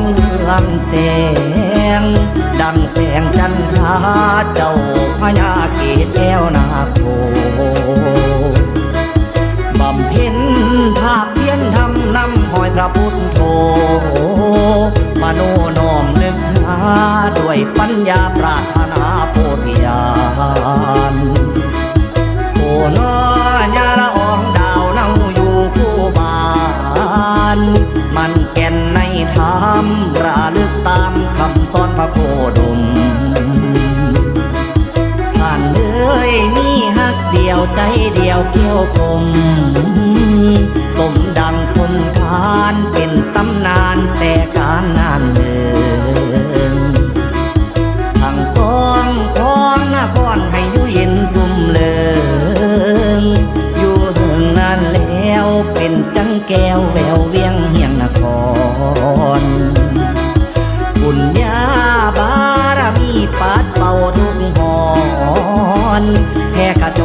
งดังแสงจันทราเจ้าพญาเกศแก้วนาโคบำเพ็ญภาคเพียรทำนำหอยพระพุทธโธมโนน้อมนึกหาด้วยปัญญาปรารถนาโพธิญาณโอ้นอยาละอองดาวเนาอยู่คู่บ้าน มันแกำสอนพระโคดมท่านเอ้ยมีฮักเดียวใจเดียวเกี่ยวกลมสมดังคนทานเป็นตำนานแต่การนานเดินทั้งสองของนครให้อยู่เย็นซุ่มเลิงอยู่ถึงนานแล้วเป็นจังแก้วแววเวียง อนแค่กระจ